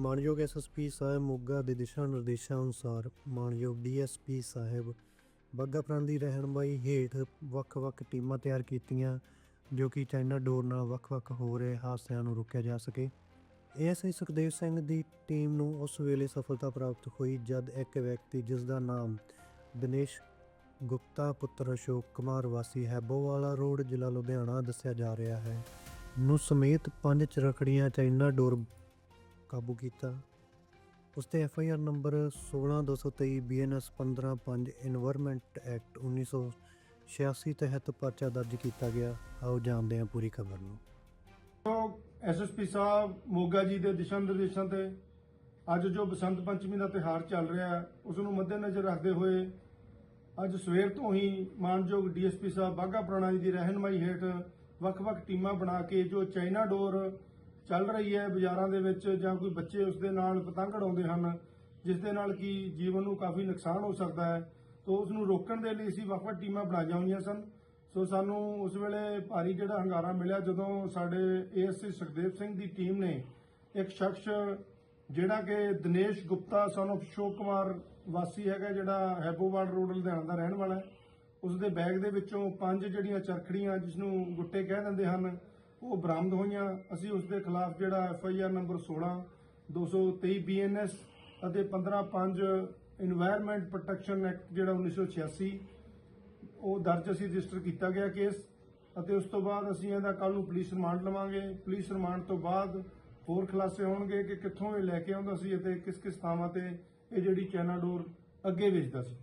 ਮਾਨਯੋਗ ਐਸਐਸਪੀ ਸਾਹਿਬ ਮੋਗਾ ਦੇ ਦਿਸ਼ਾ ਨਿਰਦੇਸ਼ਾਂ ਅਨੁਸਾਰ ਮਾਨਯੋਗ ਡੀਐਸਪੀ ਸਾਹਿਬ ਬੱਗਾ ਪ੍ਰਾਂਤ ਦੀ ਰਹਿਨਮਾਈ ਹੇਠ ਵੱਖ-ਵੱਖ ਟੀਮਾਂ ਤਿਆਰ ਕੀਤੀਆਂ, ਜੋ ਕਿ ਚਾਈਨਾ ਡੋਰ ਨਾਲ ਵੱਖ-ਵੱਖ ਹੋ ਰਹੇ ਹਾਦਸਿਆਂ ਨੂੰ ਰੋਕਿਆ ਜਾ ਸਕੇ। ਏਐਸਆਈ ਸੁਖਦੇਵ ਸਿੰਘ ਦੀ ਟੀਮ ਨੂੰ ਉਸ ਵੇਲੇ ਸਫਲਤਾ ਪ੍ਰਾਪਤ ਹੋਈ ਜਦ ਇੱਕ ਵਿਅਕਤੀ ਜਿਸ ਦਾ ਨਾਮ ਦਿਨੇਸ਼ ਗੁਪਤਾ, ਪੁੱਤਰ ਅਸ਼ੋਕ ਕੁਮਾਰ ਵਾਸੀ ਹੈ, ਬੋਵਾਲਾ ਰੋਡ, ਜ਼ਿਲ੍ਹਾ ਲੁਧਿਆਣਾ ਦੱਸਿਆ ਜਾ ਰਿਹਾ ਹੈ। ਨੂੰ ਸਮੇਤ ਪੰਜ ਚਰਖੜੀਆਂ ਚਾਈਨਾ ਡੋਰ ਕਾਬੂ ਕੀਤਾ। ਉਸ ਤੇ F I R number 16223 BNS 155 environment act 1986 ਤਹਿਤ ਪਰਚਾ ਦਰਜ ਕੀਤਾ ਗਿਆ। ਆਓ ਜਾਣਦੇ ਹਾਂ ਪੂਰੀ ਖਬਰ ਨੂੰ। ਐਸਐਸਪੀ ਸਾਹਿਬ ਮੋਗਾ ਜੀ ਦੇ ਦਿਸ਼ਾ ਨਿਰਦੇਸ਼ਾਂ ਤੇ ਅੱਜ ਜੋ ਬਸੰਤ ਪੰਚਮੀ ਦਾ ਤਿਹਾਰ ਚੱਲ ਰਿਹਾ ਹੈ, ਉਸ ਨੂੰ ਮੱਦੇਨਜ਼ਰ ਰੱਖਦੇ ਹੋਏ ਅੱਜ ਸਵੇਰ ਤੋਂ ਹੀ ਮਾਨਯੋਗ ਡੀਐਸਪੀ ਸਾਹਿਬ ਬਾਗਾ ਪੁਰਾਣਾ ਜੀ ਦੀ ਰਹਿਨਮਾਈ ਹੇਠ ਵੱਖ-ਵੱਖ ਟੀਮਾਂ ਬਣਾ ਕੇ ਜੋ ਚਾਈਨਾ ਡੋਰ ਚੱਲ ਰਹੀ ਹੈ ਬਾਜ਼ਾਰਾਂ ਦੇ ਵਿੱਚ ਜਾਂ ਕੋਈ ਬੱਚੇ ਉਸ ਦੇ ਨਾਲ ਪਤੰਗ ਉਡਾਉਂਦੇ ਹਨ, ਜਿਸ ਦੇ ਨਾਲ ਕੀ ਜੀਵਨ ਨੂੰ ਕਾਫੀ ਨੁਕਸਾਨ ਹੋ ਸਕਦਾ ਹੈ, ਤੋਂ ਉਸ ਨੂੰ ਰੋਕਣ ਦੇ ਲਈ ਅਸੀਂ ਵੱਖ-ਵੱਖ ਟੀਮਾਂ ਬਣਾਈਆਂ ਹੋਈਆਂ ਸਨ। ਸੋ ਸਾਨੂੰ ਉਸ ਵੇਲੇ ਭਾਰੀ ਜਿਹੜਾ ਹੰਗਾਰਾ ਮਿਲਿਆ ਜਦੋਂ ਸਾਡੇ ਏਐਸਸੀ ਸੁਖਦੇਵ ਸਿੰਘ ਦੀ ਟੀਮ ਨੇ ਇੱਕ ਸ਼ਖਸ ਜਿਹੜਾ ਕਿ ਦਿਨੇਸ਼ ਗੁਪਤਾ, son of ਅਸ਼ੋਕ ਕੁਮਾਰ ਵਾਸੀ ਹੈਗਾ, ਜਿਹੜਾ ਹੈਬੋਵਾਲ ਰੋਡ, ਲੁਧਿਆਣਾ ਦਾ ਰਹਿਣ ਵਾਲਾ ਹੈ ਉਸ ਦੇ ਬੈਗ ਦੇ ਵਿੱਚੋਂ ਪੰਜ ਜਿਹੜੀਆਂ ਚਰਖੜੀਆਂ ਜਿਸ ਨੂੰ ਗੁੱਟੇ ਕਹਿ ਦਿੰਦੇ ਹਨ ਉਹ ਬਰਾਮਦ ਹੋਈਆਂ। ਅਸੀਂ ਉਸ ਦੇ ਖਿਲਾਫ ਜਿਹੜਾ F I R number 16 223 BNS ਅਤੇ 155 এনवायरमेंट ਪ੍ਰੋਟੈਕਸ਼ਨ ਐਕਟ ਜਿਹੜਾ 1986 ਉਹ ਦਰਜ ਅਸੀਂ ਰਜਿਸਟਰ ਕੀਤਾ ਗਿਆ ਕੇਸ ਅਤੇ ਉਸ ਤੋਂ ਬਾਅਦ ਅਸੀਂ ਇਹਦਾ ਕੱਲ ਨੂੰ ਪੁਲਿਸ ਰਿਮਾਂਡ ਲਵਾਂਗੇ। ਪੁਲਿਸ ਰਿਮਾਂਡ ਤੋਂ ਬਾਅਦ ਹੋਰ ਖੁਲਾਸੇ ਹੋਣਗੇ ਕਿ ਕਿੱਥੋਂ ਇਹ ਲੈ ਕੇ ਆਉਂਦਾ ਸੀ ਅਤੇ ਕਿਸ ਕਿਸ ਥਾਵਾਂ ਤੇ ਇਹ ਜਿਹੜੀ ਚੈਨਾ ਡੋਰ ਅੱਗੇ ਵੇਚਦਾ ਸੀ।